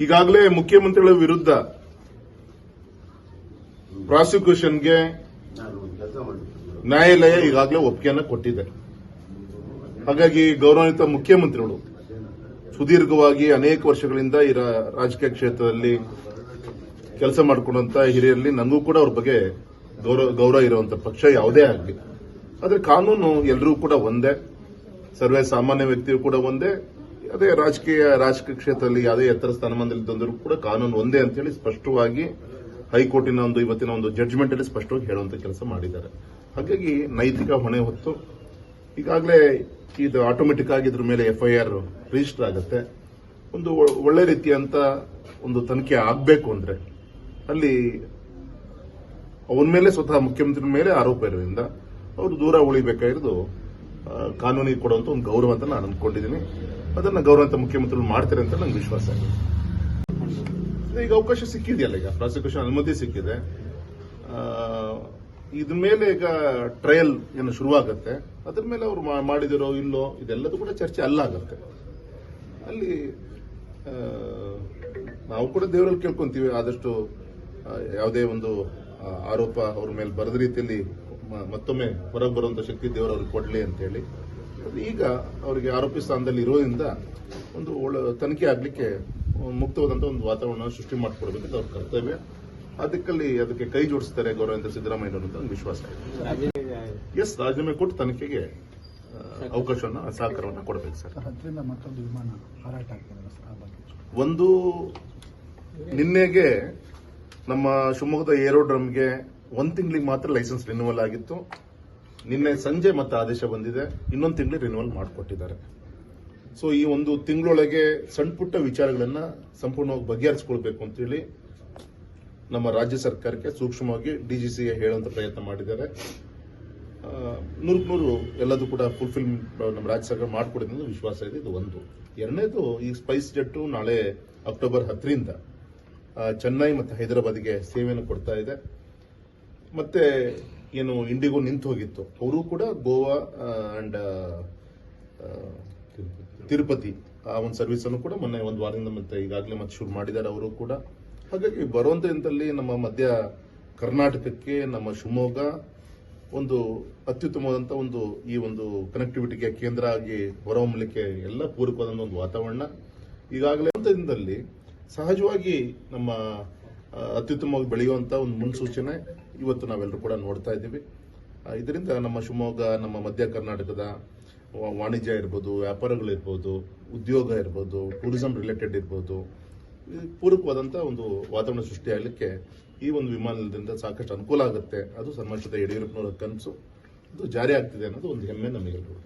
ಈಗಾಗಲೇ ಮುಖ್ಯಮಂತ್ರಿಗಳ ವಿರುದ್ಧ ಪ್ರಾಸಿಕ್ಯೂಷನ್ಗೆ ನ್ಯಾಯಾಲಯ ಈಗಾಗಲೇ ಒಪ್ಪಿಗೆಯನ್ನು ಕೊಟ್ಟಿದೆ. ಹಾಗಾಗಿ ಗೌರವಾನ್ವಿತ ಮುಖ್ಯಮಂತ್ರಿಗಳು ಸುದೀರ್ಘವಾಗಿ ಅನೇಕ ವರ್ಷಗಳಿಂದ ಈ ರಾಜಕೀಯ ಕ್ಷೇತ್ರದಲ್ಲಿ ಕೆಲಸ ಮಾಡಿಕೊಂಡಂತ ಹಿರಿಯರಲ್ಲಿ ನನಗೂ ಕೂಡ ಅವ್ರ ಬಗ್ಗೆ ಗೌರವ ಗೌರವ ಪಕ್ಷ ಯಾವುದೇ ಆಗಲಿ. ಆದರೆ ಕಾನೂನು ಎಲ್ಲರೂ ಕೂಡ ಒಂದೇ. ಸರ್ವೇ ಸಾಮಾನ್ಯ ವ್ಯಕ್ತಿಯು ಕೂಡ ಒಂದೇ, ಅದೇ ರಾಜಕೀಯ ರಾಜಕೀಯ ಕ್ಷೇತ್ರದಲ್ಲಿ ಯಾವುದೇ ಎತ್ತರ ಸ್ಥಾನಮಾನದಲ್ಲಿ ಕೂಡ ಕಾನೂನು ಒಂದೇ ಅಂತೇಳಿ ಸ್ಪಷ್ಟವಾಗಿ ಹೈಕೋರ್ಟಿನ ಒಂದು ಇವತ್ತಿನ ಒಂದು ಜಡ್ಜ್ಮೆಂಟ್ ಅಲ್ಲಿ ಸ್ಪಷ್ಟವಾಗಿ ಹೇಳುವಂತ ಕೆಲಸ ಮಾಡಿದ್ದಾರೆ. ಹಾಗಾಗಿ ನೈತಿಕ ಹೊಣೆ ಹೊತ್ತು ಈಗಾಗಲೇ ಇದು ಆಟೋಮೆಟಿಕ್ ಆಗಿ ಇದ್ರ ಮೇಲೆ ಎಫ್ಐಆರ್ ರಿಜಿಸ್ಟರ್ ಆಗುತ್ತೆ. ಒಂದು ಒಳ್ಳೆ ರೀತಿಯಂತ ಒಂದು ತನಿಖೆ ಆಗಬೇಕು ಅಂದ್ರೆ ಅಲ್ಲಿ ಅವನ ಮೇಲೆ ಸ್ವತಃ ಮುಖ್ಯಮಂತ್ರಿ ಮೇಲೆ ಆರೋಪ ಇರೋದ್ರಿಂದ ಅವರು ದೂರ ಉಳಿಬೇಕಾಗಿರೋದು ಕಾನೂನಿಗೆ ಕೊಡುವಂತ ಒಂದು ಗೌರವ ಅಂತ ನಾನು ಅಂದ್ಕೊಂಡಿದ್ದೀನಿ. ಅದನ್ನ ಗೌರವಂತ ಮುಖ್ಯಮಂತ್ರಿಗಳು ಮಾಡ್ತಾರೆ ಅಂತ ನಂಗೆ ವಿಶ್ವಾಸ ಇದೆ. ಈಗ ಅವಕಾಶ ಸಿಕ್ಕಿದೆಯಲ್ಲ ಈಗ? ಪ್ರಾಸಿಕ್ಯೂಷನ್ ಅನುಮತಿ ಸಿಕ್ಕಿದೆ. ಇದ್ರ ಮೇಲೆ ಈಗ ಟ್ರಯಲ್ ಏನು ಶುರುವಾಗತ್ತೆ. ಅದ್ರ ಮೇಲೆ ಅವ್ರು ಮಾಡಿದಿರೋ ಇಲ್ಲೋ ಇದೆಲ್ಲದೂ ಕೂಡ ಚರ್ಚೆ ಅಲ್ಲಿ ಆ, ನಾವು ಕೂಡ ದೇವರಲ್ಲಿ ಕೇಳ್ಕೊಂತೀವಿ. ಆದಷ್ಟು ಯಾವುದೇ ಒಂದು ಆರೋಪ ಅವ್ರ ಮೇಲೆ ಬರದ ರೀತಿಯಲ್ಲಿ ಮತ್ತೊಮ್ಮೆ ಹೊರಗೆ ಬರುವಂತ ಶಕ್ತಿ ದೇವರು ಅವ್ರಿಗೆ ಕೊಡ್ಲಿ ಅಂತ ಹೇಳಿ. ಈಗ ಅವರಿಗೆ ಆರೋಪಿ ಸ್ಥಾನದಲ್ಲಿ ಇರೋದ್ರಿಂದ ಒಂದು ಒಳ್ಳೆ ತನಿಖೆ ಆಗ್ಲಿಕ್ಕೆ ಒಂದು ಮುಕ್ತವಾದಂತ ಒಂದು ವಾತಾವರಣ ಸೃಷ್ಟಿ ಮಾಡಿಕೊಡ್ಬೇಕು ಅವ್ರ ಕರ್ತವ್ಯ. ಅದಕ್ಕಲ್ಲಿ ಅದಕ್ಕೆ ಕೈ ಜೋಡಿಸ್ತಾರೆ ಗೌರವಂತ ಸಿದ್ದರಾಮಯ್ಯ ಅಂತ ಒಂದು ವಿಶ್ವಾಸ ಇದೆ. ಎಸ್ ರಾಜೀನಾಮೆ ಕೊಟ್ಟು ತನಿಖೆಗೆ ಅವಕಾಶವನ್ನು ಸಹಕಾರವನ್ನು ಕೊಡಬೇಕು ಸರ್. ಹತ್ತರಿಂದ ಮತ್ತೊಂದು ವಿಮಾನ ಹಾರಾಟ ಆಗ್ತದೆ ಸರ್ ಒಂದು ನಿನ್ನೆಗೆ ನಮ್ಮ ಶಿವಮೊಗ್ಗದ ಏರೋಡ್ರಮ್ಗೆ ಒಂದ್ ತಿಂಗಳಿಗೆ ಮಾತ್ರ ಲೈಸೆನ್ಸ್ ರಿನ್ಯೂವಲ್ ಆಗಿತ್ತು. ನಿನ್ನೆ ಸಂಜೆ ಮತ್ತೆ ಆದೇಶ ಬಂದಿದೆ. ಇನ್ನೊಂದು ತಿಂಗಳು ರಿನ್ಯೂವಲ್ ಮಾಡಿಕೊಟ್ಟಿದ್ದಾರೆ. ಸೊ ಈ ಒಂದು ತಿಂಗಳೊಳಗೆ ಸಣ್ಣ ಪುಟ್ಟ ವಿಚಾರಗಳನ್ನ ಸಂಪೂರ್ಣವಾಗಿ ಬಗೆಹರಿಸ್ಕೊಳ್ಬೇಕು ಅಂತೇಳಿ ನಮ್ಮ ರಾಜ್ಯ ಸರ್ಕಾರಕ್ಕೆ ಸೂಕ್ಷ್ಮವಾಗಿ ಡಿಜಿಸಿಗೆ ಹೇಳುವಂತ ಪ್ರಯತ್ನ ಮಾಡಿದ್ದಾರೆ. ನೂರಕ್ಕೆ ನೂರು ಎಲ್ಲದೂ ಕೂಡ ಫುಲ್ಫಿಲ್ ನಮ್ಮ ರಾಜ್ಯ ಸರ್ಕಾರ ಮಾಡಿಕೊಡಿದೆ ಅನ್ನೋ ವಿಶ್ವಾಸ ಇದೆ. ಇದು ಒಂದು. ಎರಡನೇದು, ಈ ಸ್ಪೈಸ್ ಜೆಟ್ಟು ನಾಳೆ ಅಕ್ಟೋಬರ್ ಹತ್ತರಿಂದ ಚೆನ್ನೈ ಮತ್ತು ಹೈದರಾಬಾದ್ಗೆ ಸೇವೆಯನ್ನು ಕೊಡ್ತಾ ಇದೆ. ಮತ್ತೆ ಏನು ಇಂಡಿಗೋ ನಿಂತು ಹೋಗಿತ್ತು. ಅವರು ಕೂಡ ಗೋವಾ ಅಂಡ್ ತಿರುಪತಿ, ಆ ಒಂದು ಸರ್ವಿಸ್ ಅನ್ನು ಕೂಡ ಮೊನ್ನೆ ಒಂದು ವಾರದಿಂದ ಮತ್ತೆ ಈಗಾಗಲೇ ಮತ್ತೆ ಶುರು ಮಾಡಿದ್ದಾರೆ ಅವರು ಕೂಡ. ಹಾಗಾಗಿ ಬರುವಂತ ದಿನದಲ್ಲಿ ನಮ್ಮ ಮಧ್ಯ ಕರ್ನಾಟಕಕ್ಕೆ, ನಮ್ಮ ಶಿವಮೊಗ್ಗ ಒಂದು ಅತ್ಯುತ್ತಮವಾದಂತ ಒಂದು ಈ ಒಂದು ಕನೆಕ್ಟಿವಿಟಿಗೆ ಕೇಂದ್ರ ಆಗಿ ಹೊರಹೊಮ್ಮಲಿಕ್ಕೆ ಎಲ್ಲ ಪೂರಕವಾದಂಥ ಒಂದು ವಾತಾವರಣ ಈಗಾಗಲೇ ದಿನದಲ್ಲಿ ಸಹಜವಾಗಿ ನಮ್ಮ ಅತ್ಯುತ್ತಮವಾಗಿ ಬೆಳೆಯುವಂತ ಒಂದು ಮುನ್ಸೂಚನೆ ಇವತ್ತು ನಾವೆಲ್ಲರೂ ಕೂಡ ನೋಡ್ತಾ ಇದ್ದೀವಿ. ಇದರಿಂದ ನಮ್ಮ ಶಿವಮೊಗ್ಗ, ನಮ್ಮ ಮಧ್ಯ ಕರ್ನಾಟಕದ ವಾಣಿಜ್ಯ ಇರ್ಬೋದು ವ್ಯಾಪಾರಗಳಿರ್ಬೋದು ಉದ್ಯೋಗ ಇರ್ಬೋದು, ಟೂರಿಸಂ ರಿಲೇಟೆಡ್ ಇರ್ಬೋದು ಪೂರಕವಾದಂಥ ಒಂದು ವಾತಾವರಣ ಸೃಷ್ಟಿಯಾಗಲಿಕ್ಕೆ ಈ ಒಂದು ವಿಮಾನ ನಿಲ್ದಾಣದಿಂದ ಸಾಕಷ್ಟು ಅನುಕೂಲ ಆಗುತ್ತೆ. ಅದು ಸಮಾಜದ ಯಡಿಯೂರಪ್ಪನವರ ಕನಸು. ಅದು ಜಾರಿ ಆಗ್ತಿದೆ ಅನ್ನೋದು ಒಂದು ಹೆಮ್ಮೆ ನಮಗೆಲ್ಲರಿಗೂ